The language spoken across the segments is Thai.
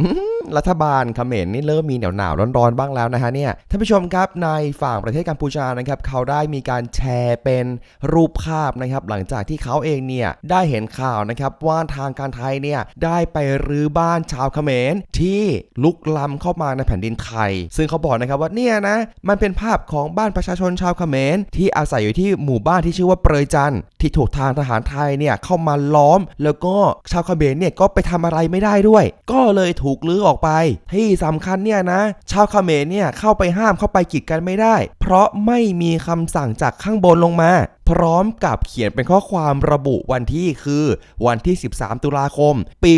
อืม รัฐบาลเขมรนี่เริ่มมีหนาวหนาวๆร้อนๆบ้างแล้วนะฮะเนี่ยท่านผู้ชมครับในฝั่งประเทศกัมพูชานะครับเขาได้มีการแชร์เป็นรูปภาพนะครับหลังจากที่เขาเองเนี่ยได้เห็นข่าวนะครับว่าทางการไทยเนี่ยได้ไปรื้อบ้านชาวเขมรที่ลุกล้ำเข้ามาในแผ่นดินไทย ซึ่งเขาบอกนะครับว่าเนี่ยนะมันเป็นภาพของบ้านประชาชนชาวเขมรที่อาศัยอยู่ที่หมู่บ้านที่ชื่อว่าเปรยจันที่ถูกทางทหารไทยเนี่ยเข้ามาล้อม แล้วก็ชาวเขมรเนี่ยก็ไปทำอะไรไม่ได้ด้วย ก็เลยถูกลื้อออกไป ที่สำคัญเนี่ยนะ ชาวเขมรเนี่ยเข้าไปห้ามเข้าไปกีดกันไม่ได้ เพราะไม่มีคำสั่งจากข้างบนลงมา พร้อมกับเขียนเป็นข้อความระบุวันที่คือ วันที่ 13 ตุลาคม ปี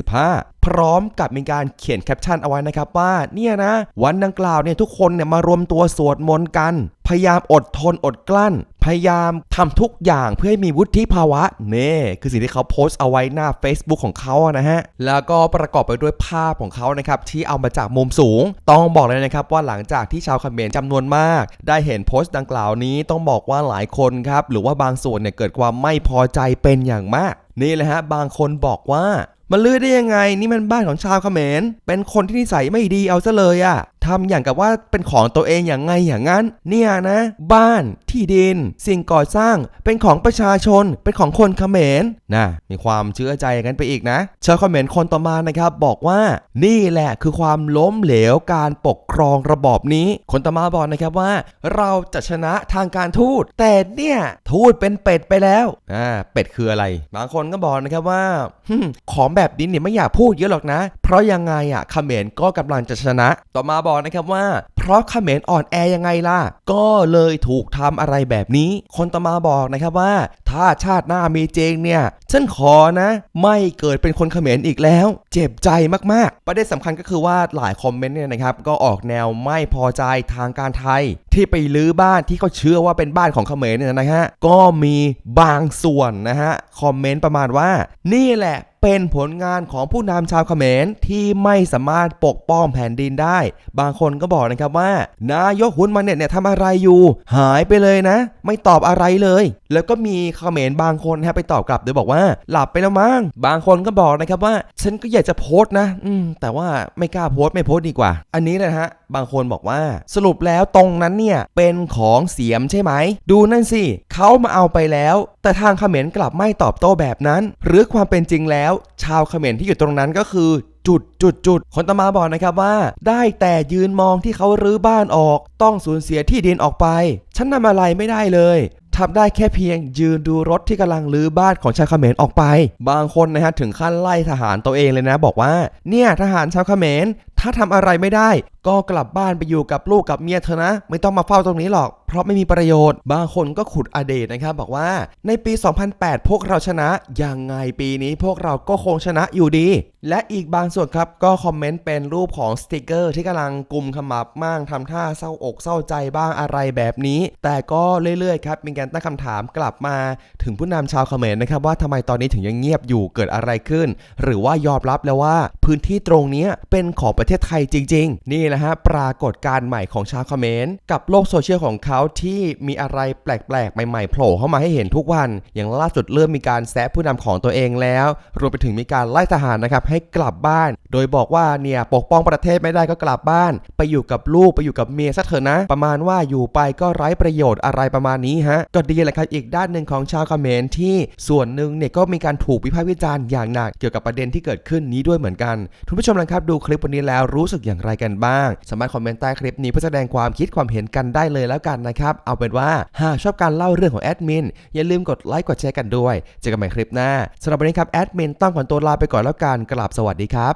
2025 พร้อมกับมีการเขียนแคปชั่นเอาไว้นะครับว่าเนี่ยนะ วันดังกล่าวเนี่ยทุกคนเนี่ยมารวมตัวสวดมนต์กัน พยายามอดทนอดกลั้น พยายามทำทุกอย่างเพื่อให้มีวุฒิภาวะเน่คือสิ่งที่เขาโพสต์เอาไว้หน้า Facebook ของเขานะฮะ แล้วก็ประกอบไปด้วยภาพของเขานะครับ ที่เอามาจากมุมสูง ต้องบอกเลยนะครับว่าหลังจากที่ชาวคอมเขมรจำนวนมาก ได้เห็นโพสต์ดังกล่าวนี้ต้องบอกว่าหลายคนครับ หรือว่าบางส่วนเนี่ยเกิดความไม่พอใจเป็นอย่างมาก นี่แหละฮะบางคนบอกว่ามันลื้อได้ยังไงนี่มันบ้านของชาวเขมรเป็นคนที่นิสัยไม่ดีเอาซะเลยอะ ทำอย่างกับว่าเป็นของตัวเองอย่างไงอย่างนั้น เนี่ยนะ บ้านที่ดิน สิ่งก่อสร้างเป็นของประชาชน เป็นของคนเขมรนะมีความเชื่อใจกันไปอีกนะชาวเขมรคนต่อมานะครับบอกว่านี่แหละคือความล้มเหลวการปกครองระบอบนี้ คนต่อมาบอกนะครับว่า เราจะชนะทางการทูตแต่เนี่ยทูตเป็นเป็ดไปแล้วอ่าเป็ดคืออะไร บางคนก็บอกนะครับว่าฮึ่มของแบบนี้เนี่ยไม่อยากพูดเยอะหรอกนะ เพราะยังไงอะเขมรก็กำลังจะชนะ ต่อมาบอกนะครับว่า เพราะเขมรอ่อนแอยังไงล่ะ ก็เลยถูกทำอะไรแบบนี้ คนต่อมาบอกนะครับว่า ถ้าชาติหน้ามีจงเนี่ยฉันขอนะ ไม่เกิดเป็นคนเขมรอีกแล้ว เจ็บใจมากๆ ประเด็นสำคัญก็คือว่าหลายคอมเมนต์เนี่ยนะครับก็ออกแนวไม่พอใจทางการไทย ที่ไปลื้อบ้านที่เขาเชื่อว่าเป็นบ้านของเขมรเนี่ยนะฮะก็มีบางส่วนนะฮะคอมเมนต์ประมาณว่า นี่แหละเป็นผลงานของผู้นำชาวเขมรที่ไม่สามารถปกป้องแผ่นดินได้ บางคนก็บอกนะครับว่า นายกหุนมันเนี่ยเนี่ยทำอะไรอยู่ หายไปเลยนะ ไม่ตอบอะไรเลย แล้วก็มีเขมรบางคนนะฮะไปตอบกลับโดยบอกว่า หลับไปแล้วมั้งบางคนก็บอกนะครับว่า ฉันก็อยากจะโพสต์นะ อืม แต่ว่าไม่กล้าโพสต์ไม่โพสต์ดีกว่า อันนี้นะฮะบางคนบอกว่าสรุปแล้วตรงนั้นเนี่ยเป็นของเสียมใช่ไหม ดูนั่นสิเขามาเอาไปแล้ว แต่ทางเขมรกลับไม่ตอบโต้แบบนั้น หรือความเป็นจริงแล้ว ชาวเขมรที่อยู่ตรงนั้นก็คือ จุดจุดจุดคนตมาบอกนะครับว่า ได้แต่ยืนมองที่เขารื้อบ้านออก ต้องสูญเสียที่ดินออกไป ฉันทำอะไรไม่ได้เลยทำได้แค่เพียงยืนดูรถที่กำลังรื้อบ้านของชาวเขมรออกไป บางคนนะฮะถึงขั้นไล่ทหารตัวเองเลยนะ บอกว่า เนี่ยทหารชาวเขมร ถ้าทำอะไรไม่ได้ ก็กลับบ้านไปอยู่กับลูกกับเมียเธอนะ ไม่ต้องมาเฝ้าตรงนี้หรอก เพราะไม่มีประโยชน์ บางคนก็ขุดอดีตนะครับ บอกว่าในปี 2008 พวกเราชนะยังไงปีนี้พวกเราก็คงชนะอยู่ดี และอีกบางส่วนครับก็คอมเมนต์เป็นรูปของสติกเกอร์ที่กำลังกลุ่มขมับมั่งทำท่าเศร้าอกเศร้าใจบ้างอะไรแบบนี้ แต่ก็เรื่อยๆครับมีการตั้งคำถามกลับมาถึงผู้นำชาวเขมรนะครับว่าทำไมตอนนี้ถึงยังเงียบอยู่เกิดอะไรขึ้น หรือว่ายอมรับแล้วว่าพื้นที่ตรงนี้เป็นของประเทศไทยจริง ๆ นี่แหละฮะปรากฏการณ์ใหม่ของชาวเขมรกับโลกโซเชียลของเขาที่มีอะไรแปลกๆ ใหม่ๆโผล่เข้ามาให้เห็นทุกวัน อย่างล่าสุดเริ่มมีการแซะผู้นำของตัวเองแล้ว รวมไปถึงมีการไล่ทหารนะครับให้กลับบ้าน โดยบอกว่าเนี่ยปกป้องประเทศไม่ได้ก็กลับบ้าน ไปอยู่กับลูกไปอยู่กับเมียซะเถอะนะ ประมาณว่าอยู่ไปก็ไร้ประโยชน์อะไรประมาณนี้ฮะก็ดีแหละครับอีกด้านหนึ่งของชาวเขมรที่ส่วนหนึ่งเนี่ยก็มีการถูกวิพากษ์วิจารณ์อย่างหนัก เกี่ยวกับประเด็นที่เกิดขึ้นนี้ด้วยเหมือนกันทุกผู้ชมนะครับดูคลิปวันนี้แล้วรู้สึกอย่างไรกันบ้าง สามารถคอมเมนต์ใต้คลิปนี้เพื่อแสดงความคิดความเห็นกันได้เลยแล้วกันนะครับเอาเป็นว่าหากชอบการเล่าเรื่องของแอดมินอย่าลืมกดไลค์กดแชร์กันด้วยเจอกันใหม่คลิปหน้าสำหรับวันนี้ครับแอดมินต้องขอตัวลาไปก่อนแล้วกันกราบสวัสดีครับ